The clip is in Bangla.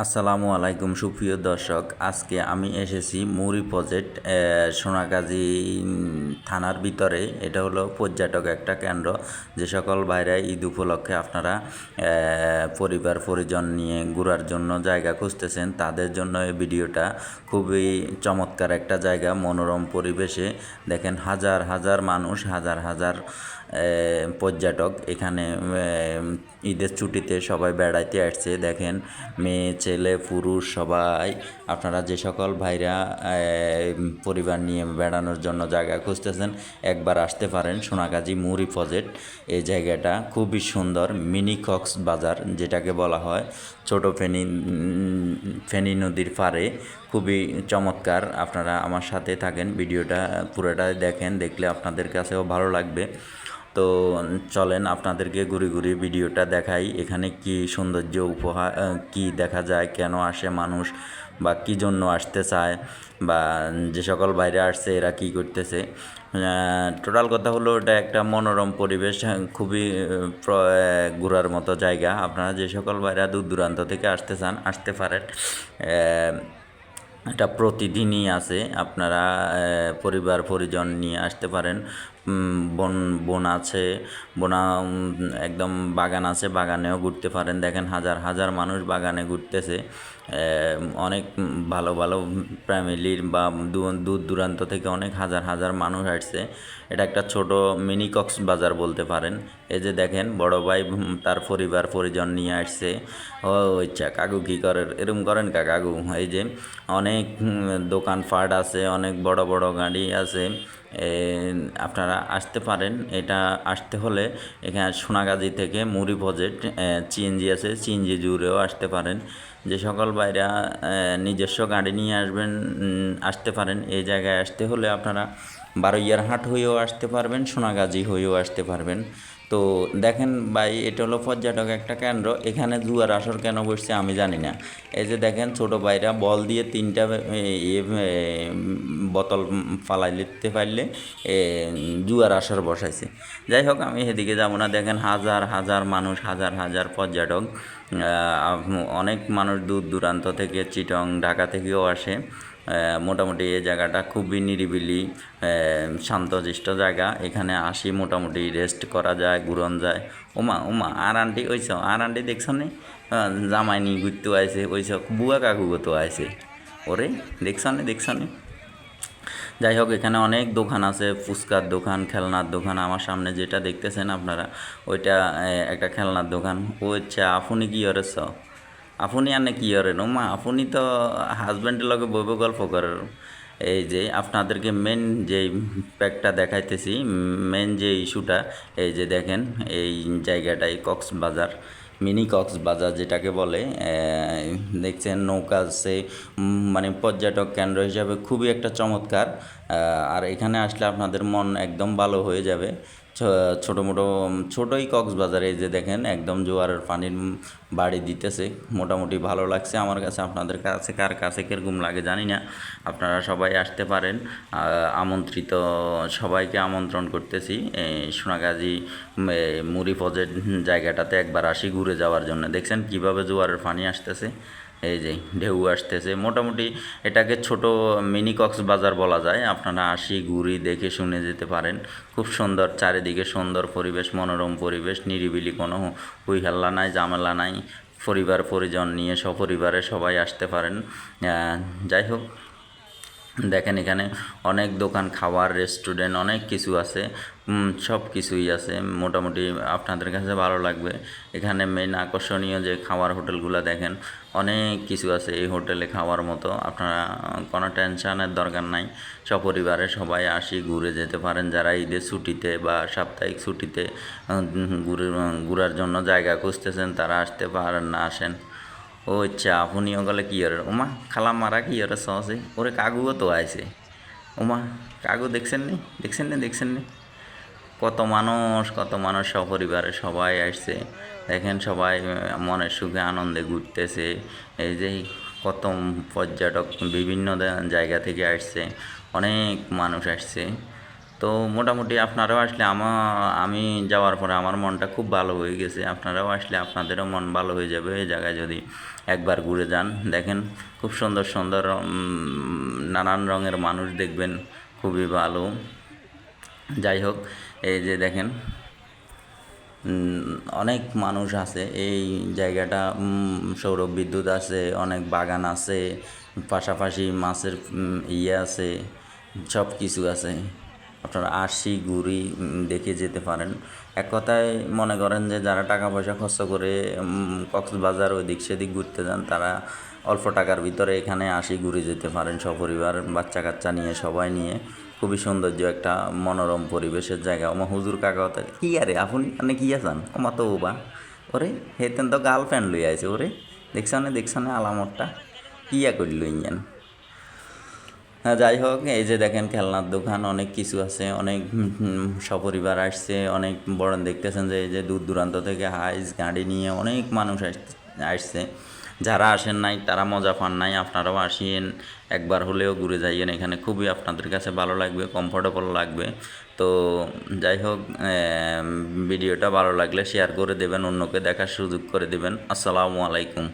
আসসালামু আলাইকুম, সুপ্রিয় দর্শক। আজকে আমি এসেছি মুড়ি প্রজেক্ট সোনাগাজী থানার ভিতরে। এটা হলো পর্যটক একটা কেন্দ্র। যে সকল বাইরে ঈদ উপলক্ষে আপনারা পরিবার, পরিজন নিয়ে ঘোরার জন্য জায়গা খুঁজতেছেন, তাদের জন্য এই ভিডিওটা খুবই চমৎকার একটা জায়গা, মনোরম পরিবেশে। দেখেন হাজার হাজার মানুষ, হাজার হাজার পর্যটক এখানে ঈদের ছুটিতে সবাই বেড়াইতে আসছে। দেখেন মেয়ে ছেলে, পুরুষ, সবাই। আপনারা যে সকল ভাইরা পরিবার নিয়ে বেড়ানোর জন্য জায়গা খুঁজতেছেন, একবার আসতে পারেন সোনাগাজী মুড়ি প্রজেক্ট এই জায়গাটা খুবই সুন্দর, মিনি কক্স বাজার যেটাকে বলা হয়। ছোট ফেনী ফেনী নদীর পাড়ে। খুবই চমৎকার, আপনারা আমার সাথে থাকেন। ভিডিওটা পুরোটাই দেখেন, দেখলে আপনাদের কাছেও ভালো লাগবে। তো চলেন আপনাদেরকে ঘুরে ঘুরে ভিডিওটা দেখাই। এখানে কি সৌন্দর্য উপহার কি দেখা যায়, কেন আসে মানুষ, বা কি জন্য আসতে চায়, বা যে সকল বাইরে আসছে এরা কি করতেছে। টোটাল কথা হলো এটা একটা মনোরম পরিবেশ, খুবই ঘোরার মতো জায়গা। আপনারা যে সকল বাইরে দূর দূরান্ত থেকে আসতে চান, আসতে পারেন। এটা প্রতিদিনই আছে। আপনারা পরিবার, পরিজন নিয়ে আসতে পারেন। বন বন আছে, বনা একদম বাগান আছে, বাগানেও ঘুরতে পারেন। দেখেন হাজার হাজার মানুষ বাগানে ঘুরতেছে। অনেক ভালো ভালো ফ্যামিলির বা দূর দূর দূরান্ত থেকে অনেক হাজার হাজার মানুষ আসছে। এটা একটা ছোট মিনি কক্সবাজার বলতে পারেন। এই যে দেখেন, বড় ভাই তার পরিবার, পরিজন নিয়ে আসছে। ও ইচ্ছা কাকু কী করেন? এরম করেন কা কাকু? এই যে অনেক দোকানপাট আছে, অনেক বড় বড় গাড়ি আছে। আপনারা আসতে পারেন। এটা আসতে হলে এখানে সোনাগাজী থেকে মুড়ি প্রজেক্ট চিএনজি আছে চিএনজি জুড়েও আসতে পারেন। যে সকল বাইরা নিজস্ব গাড়ি নিয়ে আসবেন আসতে পারেন। এই জায়গায় আসতে হলে আপনারা বারোইয়ারহাট হয়েও আসতে পারবেন, সোনাগাজী হয়েও আসতে পারবেন। তো দেখেন ভাই, এটা হলো পর্যটক একটা কেন্দ্র। এখানে জুয়ার আসর কেন বসছে আমি জানি না। এই যে দেখেন ছোট ভাইরা বল দিয়ে তিনটা বোতল ফালাই লিখতে পারলে জুয়ার আসর বসাইছে। যাই হোক, আমি সেদিকে যাব না। দেখেন হাজার হাজার মানুষ, হাজার হাজার পর্যটক। অনেক মানুষ দূর দূরান্ত থেকে, চিটং, ঢাকা থেকেও আসে। মোটামুটি এই জায়গাটা খুবই নিরিবিলি শান্তশিষ্ট জায়গা। এখানে আসি মোটামুটি রেস্ট করা যায় ঘুরন যায়। ওমা ওমা আর আন্টি ওইছ আর আন্টি দেখছ নি আহ, জামাই নি ঘুরতে আইছে ওইছ বুয়া কাকু তো আইছে। ওরে দেখছ নি দেখছ নি যাই হোক এখানে অনেক দোকান আছে ফুচকার দোকান খেলনার দোকান। আমার সামনে যেটা দেখতেছেন আপনারা ওইটা একটা খেলনার দোকান। ও আচ্ছা আপনি কি করেছ আপনি আনে কি করেন ও মা আপনি তো হাজব্যান্ডের লগে বইব গল্প করেন এই যে আপনাদেরকে মেন যে প্যাকটা দেখাইতেছি মেন যে ইস্যুটা এই যে দেখেন এই জায়গাটাই কক্সবাজার মিনি কক্সবাজার যেটাকে বলে দেখছেন নৌকা উম, মানে পর্যটক কেন্দ্র হিসাবে খুবই একটা চমৎকার। আর এখানে আসলে আপনাদের মন একদম ভালো হয়ে যাবে। ছোটো মোটো ছোটোই কক্সবাজারে যে দেখেন, একদম জোয়ারের পানির বাড়ি দিতেছে। মোটামুটি ভালো লাগছে আমার কাছে। আপনাদের কাছে কার কাছে কীরকম লাগে জানি না। আপনারা সবাই আসতে পারেন। আমন্ত্রিত সবাইকে আমন্ত্রণ করতেছি। সোনাগাজী মুড়ি প্রজেক্ট জায়গাটাতে একবার আসি ঘুরে যাওয়ার জন্য। দেখছেন কীভাবে জোয়ারের পানি আসতেছে। এই যে ঢেউ আসতেছে। মোটামুটি এটাকে ছোট মিনি কক্সবাজার বলা যায়। আপনারা আসি, ঘুরি, দেখে শুনে যেতে পারেন। খুব সুন্দর, চারিদিকে সুন্দর পরিবেশ, মনোরম পরিবেশ, নিরিবিলি কোনো হুইহাল্লা নাই জামেলা নাই। পরিবার পরিজন নিয়ে সপরিবারে সবাই আসতে পারেন। যাই হোক দেখেন এখানে অনেক দোকান, খাবার রেস্টুরেন্ট অনেক কিছু আছে। সব কিছুই আছে। মোটামুটি আপনাদের কাছে ভালো লাগবে। এখানে মেন আকর্ষণীয় যে খাবার হোটেলগুলো দেখেন, অনেক কিছু আছে এই হোটেলে খাওয়ার মতো। আপনারা কোনো টেনশনের দরকার নাই। সপরিবারে সবাই আসি, ঘুরে যেতে পারেন। যারা ঈদের ছুটিতে বা সাপ্তাহিক ছুটিতে ঘুরে, ঘুরার জন্য জায়গা খুঁজতেছেন, তারা আসতে পারেন না, আসেন। ও আচ্ছা আপনিও গেলে কি আর ওমা খালা মারা কি আর সহজে ওরে কাগুও তো আইছে? ওমা কাগু দেখছেন নি? দেখছেন নি? দেখছেন নি? কত মানুষ কত মানুষ সপরিবারে সবাই আসছে। দেখেন সবাই মনের সুখে আনন্দে ঘুরতেছে। এই যে কত পর্যটক বিভিন্ন জায়গা থেকে আসছে। অনেক মানুষ আসছে। তো মোটামুটি আপনারাও আসলে আমার আমি যাওয়ার পরে আমার মনটা খুব ভালো হয়ে গেছে। আপনারাও আসলে আপনাদেরও মন ভালো হয়ে যাবে এই জায়গায় যদি একবার ঘুরে যান। দেখেন, খুব সুন্দর সুন্দর নানান রঙের মানুষ দেখবেন, খুবই ভালো। যাই হোক, এই যে দেখেন অনেক মানুষ আছে। এই জায়গাটা সৌর বিদ্যুৎ আছে, অনেক বাগান আছে, পাশাপাশি মাছের ইয়ে আছে সব কিছু আছে। আপনারা আশি গুড়ি দেখে যেতে পারেন। এক কথায় মনে করেন যে যারা টাকা পয়সা খরচ করে কক্সবাজার ওই দিক সেদিক ঘুরতে যান, তারা অল্প টাকার ভিতরে এখানে আশি ঘুরে যেতে পারেন সপরিবার বাচ্চা কাচ্চা নিয়ে, সবাই নিয়ে। খুবই সৌন্দর্য একটা মনোরম পরিবেশের জায়গা। ওমা, হুজুর কাকা কি আরে, আপনি মানে কি আছেন? ওমা, তো ওবা ওরে, হেতেন তো গার্লফ্রেন্ড লই আছে ওরে, দেখছানে দেখছানে আলামতটা কিয়া করি লইয়েন হ্যাঁ যাই হোক, এই যে দেখেন খেলনার দোকান, অনেক কিছু আছে, অনেক সপরিবার আসছে, অনেক বড় দেখতেছেন যে এই যে দূর দূরান্ত থেকে হাইস গাড়ি নিয়ে অনেক মানুষ আস- আসছে। যারা আসেন নাই, তারা মজা পান নাই, আপনারাও আসিয়েন একবার হলেও ঘুরে যাইয়েন, এখানে খুবই আপনাদের কাছে ভালো লাগবে কমফোর্টেবল লাগবে। তো যাই হোক ভিডিওটা ভালো লাগলে শেয়ার করে দেবেন, অন্যকে দেখার সুযোগ করে দেবেন। আসসালামু আলাইকুম।